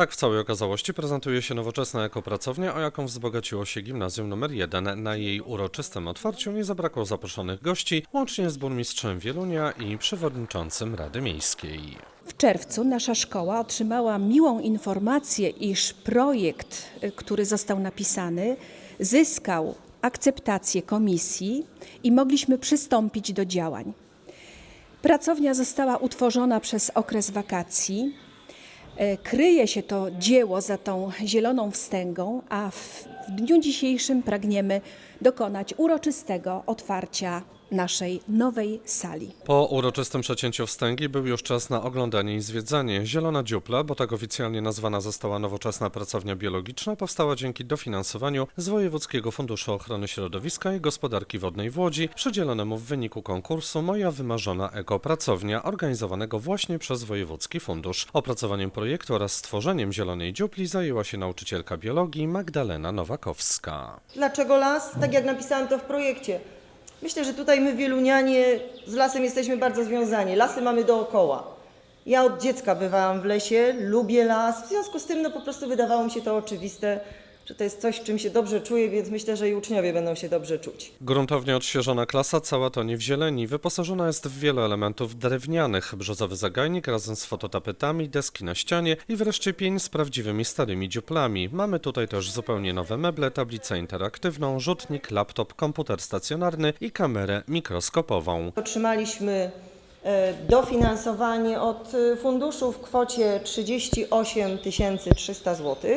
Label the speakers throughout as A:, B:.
A: Tak w całej okazałości prezentuje się nowoczesna ekopracownia, o jaką wzbogaciło się gimnazjum nr 1. Na jej uroczystym otwarciu nie zabrakło zaproszonych gości, łącznie z burmistrzem Wielunia i przewodniczącym Rady Miejskiej.
B: W czerwcu nasza szkoła otrzymała miłą informację, iż projekt, y, który został napisany, zyskał akceptację komisji i mogliśmy przystąpić do działań. Pracownia została utworzona przez okres wakacji. E, Kryje się to dzieło za tą zieloną wstęgą, a w w dniu dzisiejszym pragniemy dokonać uroczystego otwarcia naszej nowej sali.
A: Po uroczystym przecięciu wstęgi był już czas na oglądanie i zwiedzanie. Zielona Dziupla, bo tak oficjalnie nazwana została nowoczesna pracownia biologiczna, powstała dzięki dofinansowaniu z Wojewódzkiego Funduszu Ochrony Środowiska i Gospodarki Wodnej w Łodzi, przydzielonemu w wyniku konkursu Moja Wymarzona Ekopracownia, organizowanego właśnie przez Wojewódzki Fundusz. Opracowaniem projektu oraz stworzeniem Zielonej Dziupli zajęła się nauczycielka biologii Magdalena Nowakowska.
C: Dlaczego las? Tak jak napisałam to w projekcie. Myślę, że tutaj my wielunianie z lasem jesteśmy bardzo związani. Lasy mamy dookoła. Ja od dziecka bywałam w lesie, lubię las, w związku z tym no po prostu wydawało mi się to oczywiste, że to jest coś, czym się dobrze czuję, więc myślę, że i uczniowie będą się dobrze czuć.
A: Gruntownie odświeżona klasa, cała to nie w zieleni, wyposażona jest w wiele elementów drewnianych, brzozowy zagajnik razem z fototapetami, deski na ścianie i wreszcie pień z prawdziwymi starymi dziuplami. Mamy tutaj też zupełnie nowe meble, tablicę interaktywną, rzutnik, laptop, komputer stacjonarny i kamerę mikroskopową.
C: Otrzymaliśmy e, dofinansowanie od e, funduszu w kwocie 38 300 zł.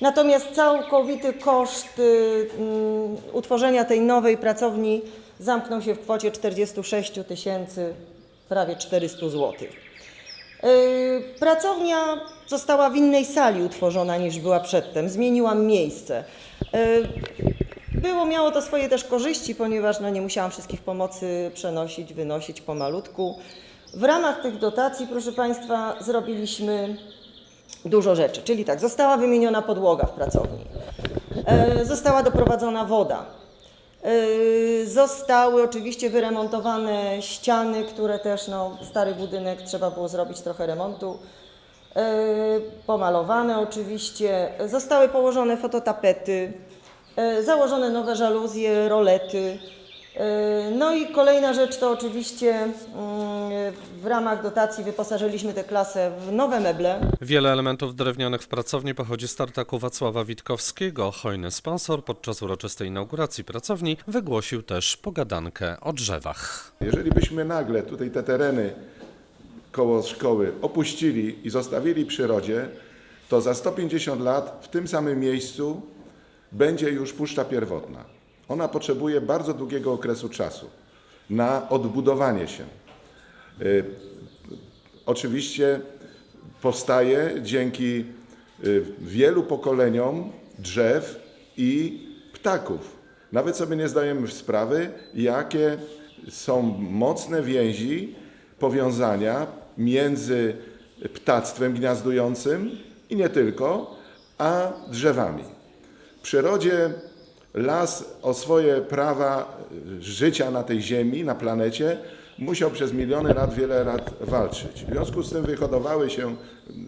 C: Natomiast całkowity koszt y, mm, utworzenia tej nowej pracowni zamknął się w kwocie 46 tysięcy prawie 400 zł. Y, Pracownia została w innej sali utworzona niż była przedtem. Zmieniłam miejsce. Y, Było, miało to swoje też korzyści, ponieważ no, nie musiałam wszystkich pomocy przenosić, wynosić pomalutku. W ramach tych dotacji, proszę Państwa, zrobiliśmy dużo rzeczy. Czyli tak, została wymieniona podłoga w pracowni, e, została doprowadzona woda, e, zostały oczywiście wyremontowane ściany, które też, no, stary budynek, trzeba było zrobić trochę remontu, e, pomalowane oczywiście, zostały położone fototapety, założone nowe żaluzje, rolety. E, No i kolejna rzecz to oczywiście mm, w ramach dotacji wyposażyliśmy tę klasę w nowe meble.
A: Wiele elementów drewnianych w pracowni pochodzi z tartaku Wacława Witkowskiego. Hojny sponsor podczas uroczystej inauguracji pracowni wygłosił też pogadankę o drzewach.
D: Jeżeli byśmy nagle tutaj te tereny koło szkoły opuścili i zostawili przyrodzie, to za 150 lat w tym samym miejscu będzie już puszcza pierwotna. Ona potrzebuje bardzo długiego okresu czasu na odbudowanie się. Y, Oczywiście powstaje dzięki y, wielu pokoleniom drzew i ptaków. Nawet sobie nie zdajemy sprawy, jakie są mocne więzi, powiązania między ptactwem gniazdującym i nie tylko, a drzewami. W przyrodzie las o swoje prawa życia na tej ziemi, na planecie, musiał przez miliony lat, wiele lat walczyć. W związku z tym wyhodowały się,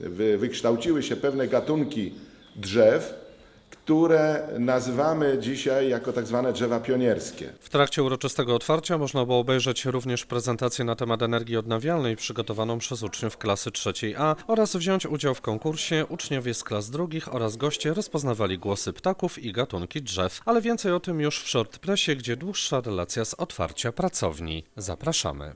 D: wy, wykształciły się pewne gatunki drzew, które nazywamy dzisiaj jako tak zwane drzewa pionierskie.
A: W trakcie uroczystego otwarcia można było obejrzeć również prezentację na temat energii odnawialnej przygotowaną przez uczniów klasy trzeciej A oraz wziąć udział w konkursie. Uczniowie z klas drugich oraz goście rozpoznawali głosy ptaków i gatunki drzew. Ale więcej o tym już w short pressie, gdzie dłuższa relacja z otwarcia pracowni. Zapraszamy.